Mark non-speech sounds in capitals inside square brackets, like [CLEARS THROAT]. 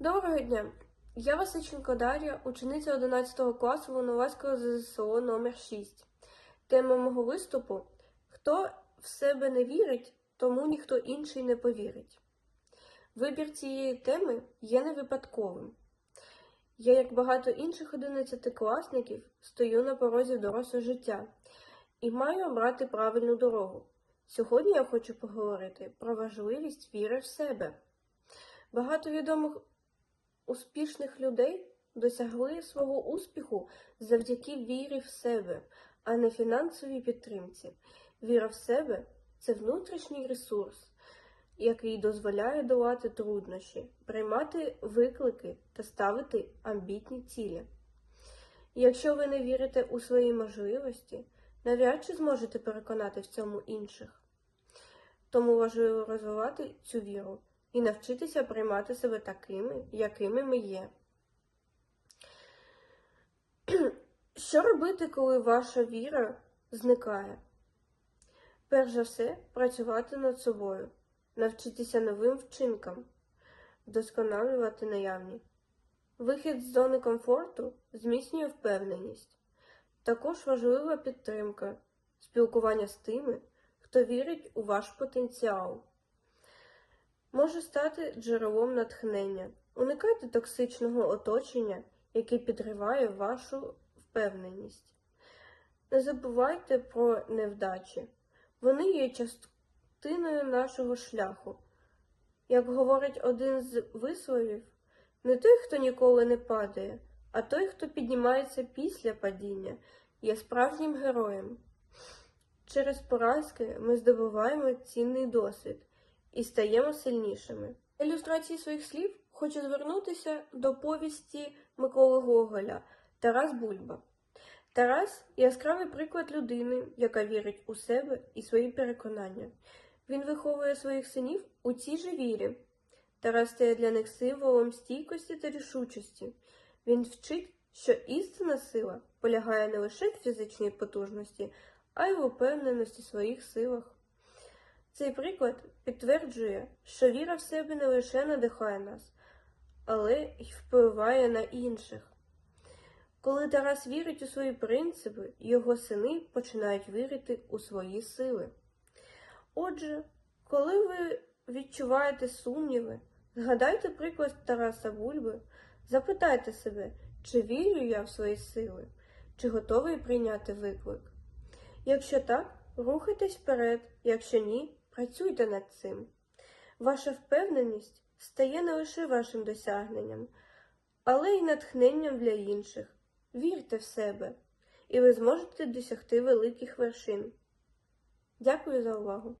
Доброго дня! Я Васиченко Дар'я, учениця 11 класу Волноваського ЗСО номер 6 Тема мого виступу Хто в себе не вірить, тому ніхто інший не повірить. Вибір цієї теми є не випадковим. Я, як багато інших одинадцятикласників, стою на порозі дорослого життя і маю обрати правильну дорогу. Сьогодні я хочу поговорити про важливість віри в себе. Багато відомих успішних людей досягли свого успіху завдяки вірі в себе, а не фінансовій підтримці. Віра в себе це внутрішній ресурс, який дозволяє долати труднощі, приймати виклики та ставити амбітні цілі. Якщо ви не вірите у свої можливості, навряд чи зможете переконати в цьому інших. Тому важливо розвивати цю віру і навчитися приймати себе такими, якими ми є. [CLEARS THROAT] Що робити, коли ваша віра зникає? Перш за все, працювати над собою, навчитися новим вчинкам, вдосконалювати наявні. Вихід з зони комфорту зміцнює впевненість. Також важлива підтримка, спілкування з тими, хто вірить у ваш потенціал. Може стати джерелом натхнення. Уникайте токсичного оточення, яке підриває вашу впевненість. Не забувайте про невдачі. Вони є частиною нашого шляху. Як говорить один з висловів, не той, хто ніколи не падає, а той, хто піднімається після падіння, є справжнім героєм. Через поразки ми здобуваємо цінний досвід і стаємо сильнішими. Ілюстрації своїх слів хочу звернутися до повісті Миколи Гоголя Тарас Бульба. Тарас яскравий приклад людини, яка вірить у себе і свої переконання. Він виховує своїх синів у цій же вірі. Тарас стає для них символом стійкості та рішучості. Він вчить, що істинна сила полягає не лише в фізичній потужності, а й в упевненості своїх силах. Цей приклад підтверджує, що віра в себе не лише надихає нас, але й впливає на інших. Коли Тарас вірить у свої принципи, його сини починають вірити у свої сили. Отже, коли ви відчуваєте сумніви, згадайте приклад Тараса Бульби, запитайте себе, чи вірю я в свої сили, чи готовий прийняти виклик. Якщо так, рухайтесь вперед, якщо ні, працюйте над цим. Ваша впевненість стає не лише вашим досягненням, але й натхненням для інших. Вірте в себе, і ви зможете досягти великих вершин. Дякую за увагу!